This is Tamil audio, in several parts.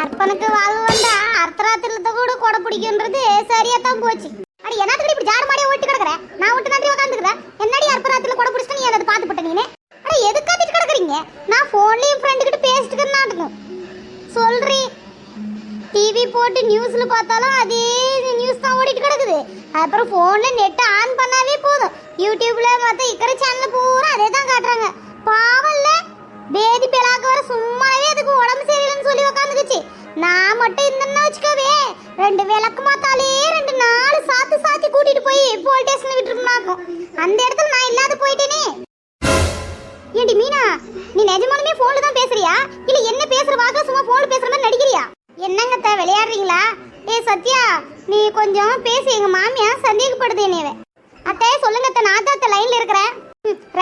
அர்ப்பனுக்கு வாழ்வு வந்தா அர்த்தராத்திரத்தை கூட கொடை பிடிக்குன்றது சரியா தான் போச்சு. அடி என்னத்துக்கு இப்படி ஜாடு மாடியா ஓட்டி கிடக்குற? நான் விட்டு நன்றி உட்காந்துக்கிறேன் என்னடி அர்ப்பராத்திரில கொடை பிடிச்சிட்டு நீ அதை பார்த்து போட்ட நீனே? அட எதுக்கு கத்திட்டு கிடக்குறீங்க? நான் ஃபோன்லயும் ஃப்ரெண்டு கிட்ட பேசிட்டு இருக்கிறேன் சொல்றி. டிவி போட்டு நியூஸ்ல பார்த்தாலும் அதே நியூஸ் தான் ஓடிட்டு கிடக்குது. அப்புறம் ஃபோனில் நெட் ஆன் பண்ணாவே போதும். யூடியூப்ல பார்த்தா இக்கற சேனல் நான் மட்டும் இருந்தேன்னா வச்சுக்கவே. ரெண்டு விளக்கு மாத்தாலே ரெண்டு நாலு சாத்து சாத்தி கூட்டிட்டு போய் போலீஸ் ஸ்டேஷன் விட்டுருக்கணும் அந்த இடத்துல நான் இல்லாத போயிட்டேனே. ஏடி மீனா நீ நிஜமாலுமே போன்ல தான் பேசுறியா? இல்ல என்ன பேசுற வாக்க சும்மா போன்ல பேசுற மாதிரி நடிக்கிறியா? என்னங்க விளையாடுறீங்களா? ஏ சத்யா நீ கொஞ்சம் பேசி எங்க மாமியா சந்தேகப்படுது என்னவே அத்தை சொல்லுங்க அத்தை நான் தான் லைன்ல இருக்கிறேன்.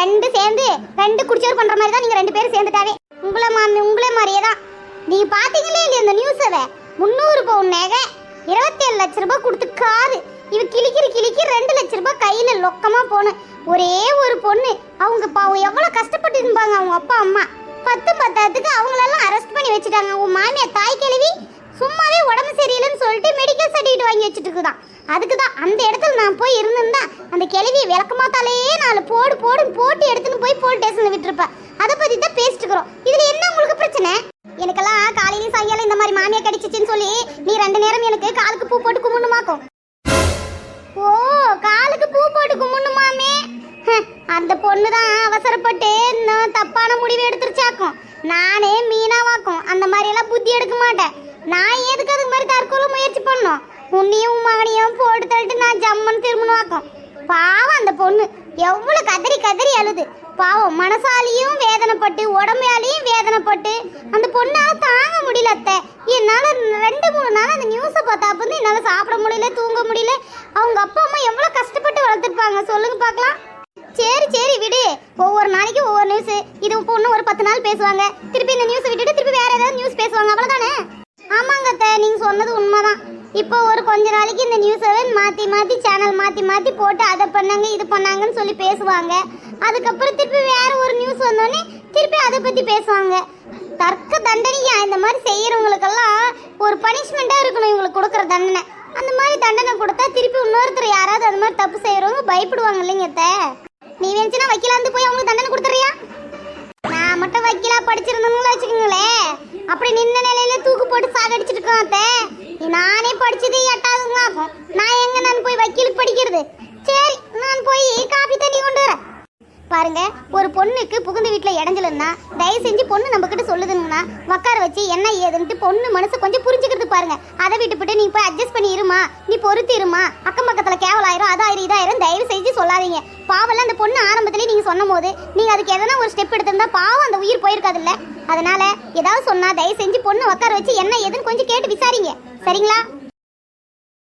ரெண்டு சேர்ந்து ரெண்டு குடிச்சோர் பண்ற மாதிரி தான் நீங்க ரெண்டு பேரும் சேர்ந்துட்டாவே. உங்களை மாமி உங்களே மாதிரியே தான். நீங்க பாத்தீங்களே இல்லையா இந்த நியூஸவை முந்நூறு பவுன் நகை இருபத்தேழு லட்ச ரூபாய் கொடுத்து காரு. இவ கிளிக்கிற கிளிக்கி ரெண்டு லட்ச ரூபாய் கையில லொக்கமா போன ஒரே ஒரு பொண்ணு. அவங்க பாவம் எவ்வளவு கஷ்டப்பட்டு இருப்பாங்க அவங்க அப்பா அம்மா. பத்து பத்தாத்துக்கு அவங்களெல்லாம் அரெஸ்ட் பண்ணி வச்சுட்டாங்க. உன் மாமியார் தாய் கிழவி சும்மாவே உடம்பு சரியில்லைன்னு சொல்லிட்டு மெடிக்கல் சர்டிஃபிகேட் வாங்கி வச்சுட்டு இருக்குதான். அதுக்கு தான் அந்த இடத்துல நான் போய் இருந்திருந்தா அந்த கிழவியை விளக்கமாத்தாலே நாலு போடு போடுன்னு போட்டு எடுத்துன்னு போய் போலீஸ் ஸ்டேஷனில் விட்டுருப்பேன் அதை பற்றி தான் பேசிட்டு இருக்கிறோம். என்ன உங்களுக்கு பிரச்சனை? எனக்கெல்லாம் காலையிலயும் சாயங்காலம் இந்த மாதிரி மாமியா கிடைச்சிச்சுன்னு சொல்லி நீ ரெண்டு நேரம் எனக்கு காலுக்கு பூ போட்டு கும்பிடணுமாக்கும் ஓ காலுக்கு பூ போட்டு கும்பிடணுமாமே அந்த பொண்ணு தான் அவசரப்பட்டு இன்னும் தப்பான முடிவு எடுத்துருச்சாக்கும். நானே மீனாவாக்கும். அந்த மாதிரி எல்லாம் புத்தி எடுக்க மாட்டேன். நான் எதுக்கு அதுக்கு மாதிரி தற்கொலை முயற்சி பண்ணோம் உன்னையும் மகனையும் போட்டு தள்ளிட்டு நான் ஜம்மன் திரும்பணுவாக்கும் பாவம் அந்த பொண்ணு. எவ்வளோ கதறி கதறி அழுது. பாவம் மனசாலியும் வேதனைப்பட்டு உடம்பையாலையும் வேதனைப்பட்டு அந்த பொண்ணால தாங்க முடியல அத்தை. என்னால ரெண்டு மூணு நாள் அந்த நியூஸை பார்த்தா வந்து என்னால சாப்பிட முடியல தூங்க முடியல. அவங்க அப்பா அம்மா எவ்வளவு கஷ்டப்பட்டு வளர்த்துருப்பாங்க? சொல்லுங்க பார்க்கலாம். சரி சரி விடு. ஒவ்வொரு நாளைக்கு ஒவ்வொரு நியூஸ் இது பொண்ணு ஒரு பத்து நாள் பேசுவாங்க. திருப்பி இந்த நியூஸ் விட்டுட்டு திருப்பி வேற ஏதாவது நியூஸ் பேசுவாங்க. அவ்வளவுதானே? ஆமாங்க அத்தை. நீங்க சொன்னது உண்மைதான். இப்போ ஒரு கொஞ்ச நாளைக்கு இந்த நியூஸை மாத்தி மாத்தி சேனல் மாத்தி மாத்தி போட்டு அதை பண்ணாங்க இது பண்ணாங்கன்னு சொல்லி பேசுவாங்க. அதுக்கப்புறம் திருப்பி வேற ஒரு நியூஸ் வந்தோடனே திருப்பி அதை பத்தி பேசுவாங்க. தர்க்க தண்டனையா? இந்த மாதிரி செய்கிறவங்களுக்கெல்லாம் ஒரு பனிஷ்மெண்ட்டாக இருக்கணும் இவங்களுக்கு கொடுக்குற தண்டனை. அந்த மாதிரி தண்டனை கொடுத்தா திருப்பி இன்னொருத்தர் யாராவது அந்த மாதிரி தப்பு செய்கிறவங்க பயப்படுவாங்க இல்லைங்க அத்தை. நீ வேணுச்சுன்னா வக்கீலாந்து போய் அவங்களுக்கு தண்டனை கொடுத்துறியா நான் மட்டும் வக்கீலா படிச்சிருந்தவங்கள வச்சுக்கோங்களேன். அப்படி நின்ன நிலையில தூக்கு போட்டு சாகடிச்சிட்டு இருக்கோம் அத்தை. நானே படிச்சது எட்டாவதுங்களாக்கும் நான் எங்க நான் போய் வக்கீலுக்கு படிக்கிறது? சரி நான் போய் காஃபி தண்ணி கொண்டு வரேன். பாருங்க ஒரு பொண்ணுக்கு புகுந்த வீட்டில் இடைஞ்சலன்னா தயவு செஞ்சு பொண்ணு நம்ம கிட்ட சொல்லுதுங்கன்னா உட்கார வச்சு என்ன ஏதுன்ட்டு பொண்ணு மனசு கொஞ்சம் புரிஞ்சுக்கிறது பாருங்க. அதை விட்டுவிட்டு நீ போய் அட்ஜஸ்ட் பண்ணி இருமா நீ பொறுத்து இருமா அக்கம் பக்கத்தில் கேவலாயிரம் அதாயிரம் இதாயிரம் தயவு செஞ்சு சொல்லாதீங்க. பாவம்ல அந்த பொண்ணு ஆரம்பத்திலே நீங்கள் சொன்னும் போது நீங்கள் அதுக்கு எதனா ஒரு ஸ்டெப் எடுத்திருந்தா பாவம் அந்த உயிர் போயிருக்காதுல்ல. அதனால ஏதாவது சொன்னா தயவு செஞ்சு பொண்ணு உட்கார வச்சு என்ன ஏதுன்னு கொஞ்சம் கேட்டு விசாரிங்க. சரிங்களா?